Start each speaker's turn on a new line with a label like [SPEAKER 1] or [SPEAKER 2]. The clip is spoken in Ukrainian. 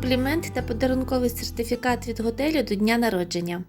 [SPEAKER 1] комплімент та подарунковий сертифікат від готелю до дня народження.